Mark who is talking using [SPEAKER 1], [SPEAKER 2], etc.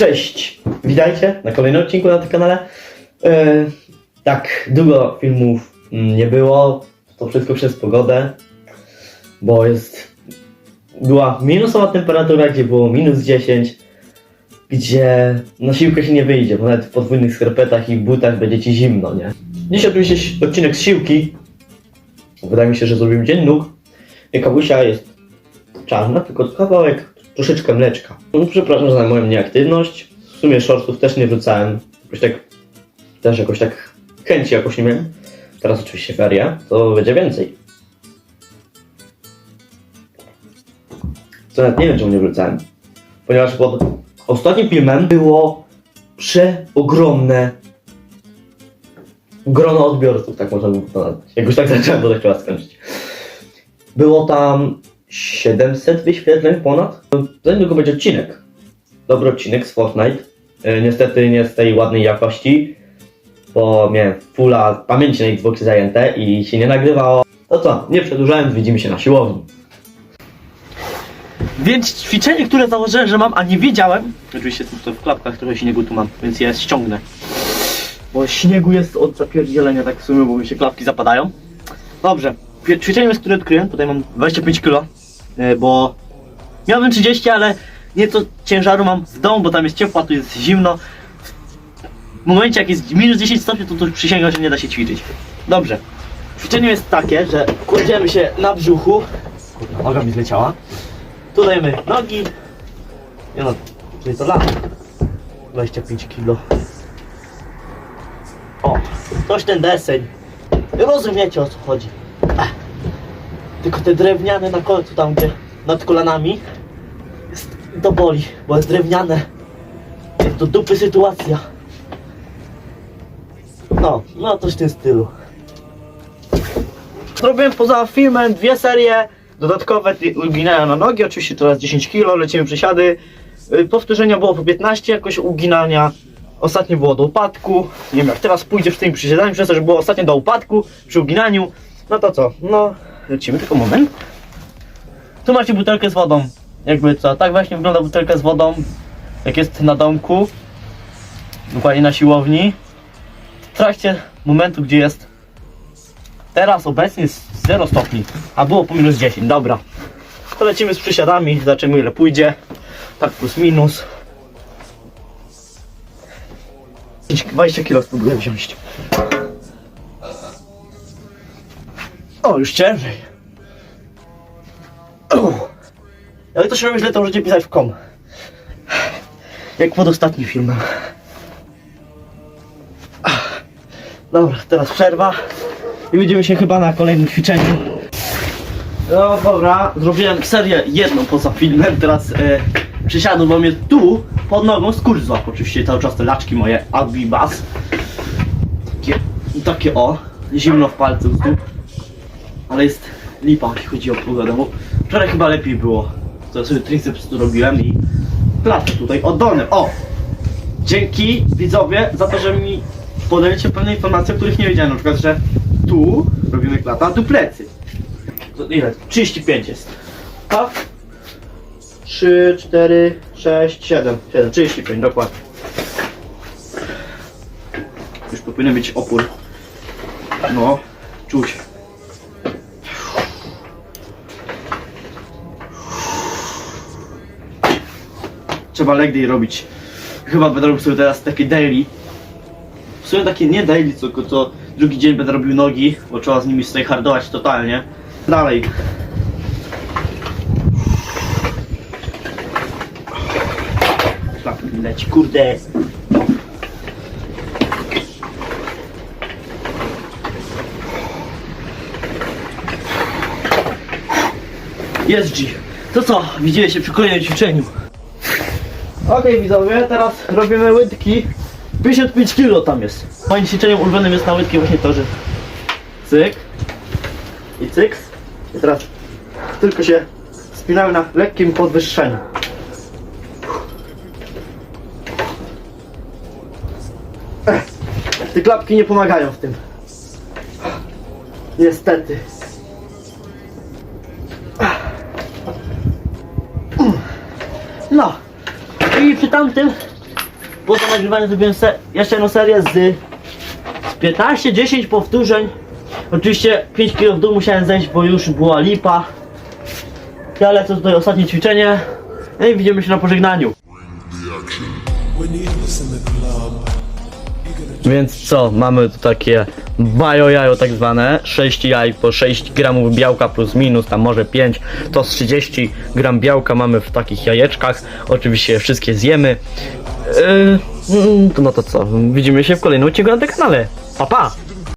[SPEAKER 1] Cześć! Witajcie na kolejnym odcinku na tym kanale. E, tak, długo filmów mm, nie było. To wszystko przez pogodę, bo jest. Była minusowa temperatura, gdzie było minus 10, gdzie na siłkę się nie wyjdzie, bo nawet w podwójnych skarpetach i butach będzie ci zimno, nie? Dziś oczywiście odcinek z siłki. Wydaje mi się, że zrobimy dzień nóg. Kabusia jest czarna, tylko kawałek, troszeczkę mleczka. No, przepraszam za moją nieaktywność. W sumie shortów też nie wrzucałem. Jakoś tak, też jakoś tak chęci jakoś nie miałem. Teraz oczywiście feria, to będzie więcej. Co nawet nie wiem, czemu nie wrzucałem. Ponieważ pod ostatnim filmem było przeogromne grono odbiorców, tak można by to nazwać. Jakoś tak zacząłem, tak trzeba skończyć. Było tam 700 wyświetleń ponad. Za niedługo będzie odcinek. Dobry odcinek z Fortnite. E, niestety nie z tej ładnej jakości, bo miałem fulla pamięci na Xboxie zajęte i się nie nagrywało. No co, nie przedłużając, widzimy się na siłowni. Więc ćwiczenie, które założyłem, że mam, a nie wiedziałem. Oczywiście to w klapkach trochę śniegu tu mam, więc je ściągnę. Bo śniegu jest od zapierdzielenia tak w sumie, bo mi się klapki zapadają. Dobrze, ćwiczenie, które odkryłem, tutaj mam 25 kg, bo miałbym 30, ale nieco ciężaru mam w domu, bo tam jest ciepło, a tu jest zimno. W momencie jak jest minus 10 stopni, to, to przysięgam, że nie da się ćwiczyć. Dobrze. Ćwiczenie jest takie, że kładziemy się na brzuchu. Kurwa, noga mi zleciała. Tu dajemy nogi. Nie no, czyli to lata. 25 kg. O, coś ten deseń. Rozumiecie o co chodzi. Tylko te drewniane na końcu, tam gdzie nad kolanami, jest, to boli, bo jest drewniane. Jest to dupy sytuacja. No, no coś w tym stylu. Zrobiłem poza filmem dwie serie dodatkowe uginania na nogi, oczywiście teraz 10 kg, lecimy przysiady. Y, Powtórzenia było po 15, jakoś uginania. Ostatnie było do upadku. Nie wiem jak teraz pójdzie z tymi przysiadami, przez to, że było ostatnie do upadku przy uginaniu. No to co? No, lecimy tylko moment. Tu macie butelkę z wodą. Jakby co, tak właśnie wygląda butelka z wodą, jak jest na domku. Dokładnie na siłowni. W trakcie momentu, gdzie jest teraz obecnie jest 0 stopni, a było po minus 10, dobra. To lecimy z przysiadami, zobaczymy ile pójdzie. Tak plus minus. 20 kg spróbuję wziąć. O, już ciężej. Jak to się robi źle, to możecie pisać w kom. Jak pod ostatnim filmem. Dobra, teraz przerwa. I widzimy się chyba na kolejnym ćwiczeniu. No dobra, zrobiłem serię jedną poza filmem, teraz e, przysiadłem, bo mnie tu pod nogą skurcz złapał. Oczywiście cały czas te laczki moje Abibas. Takie, takie o, zimno w palcu z stóp. Ale jest lipa, jeśli chodzi o pogodę, bo wczoraj chyba lepiej było. To sobie triceps tu robiłem i klatę tutaj oddolny. O! Dzięki widzowie za to, że mi podajecie pewne informacje, o których nie wiedziałem. Na przykład, że tu robimy klata, a tu plecy. To ile? 35 jest. Tak? 3, 4, 6, 7. 7, 35, dokładnie. Już powinien być opór. No, czuć. Trzeba leg day robić. Chyba będę robił sobie teraz takie daily. W sumie takie nie daily, tylko co drugi dzień będę robił nogi, bo trzeba z nimi hardować totalnie. Dalej. Tak leci, kurde. Jest G. To co? Widzieli się przy kolejnym ćwiczeniu. Okej widzowie, teraz robimy łydki. 55 kg tam jest. Moim ćwiczeniem ulubionym jest na łydki właśnie to, że cyk i cyk. I teraz tylko się spinamy na lekkim podwyższeniu. Ech, te klapki nie pomagają w tym. Niestety. Tamtym poza nagrywaniem zrobiłem jeszcze jedną serię z, z 15-10 powtórzeń. Oczywiście 5 kg w dół musiałem zejść, bo już była lipa. Ja lecę tutaj ostatnie ćwiczenie. No i widzimy się na pożegnaniu. Więc co, mamy tu takie bajo jajo tak zwane, 6 jaj po 6 gramów białka plus minus, tam może 5, to z 30 gram białka mamy w takich jajeczkach, oczywiście wszystkie zjemy. Yy, mm, no to co, widzimy się w kolejnym odcinku na tym kanale, pa pa!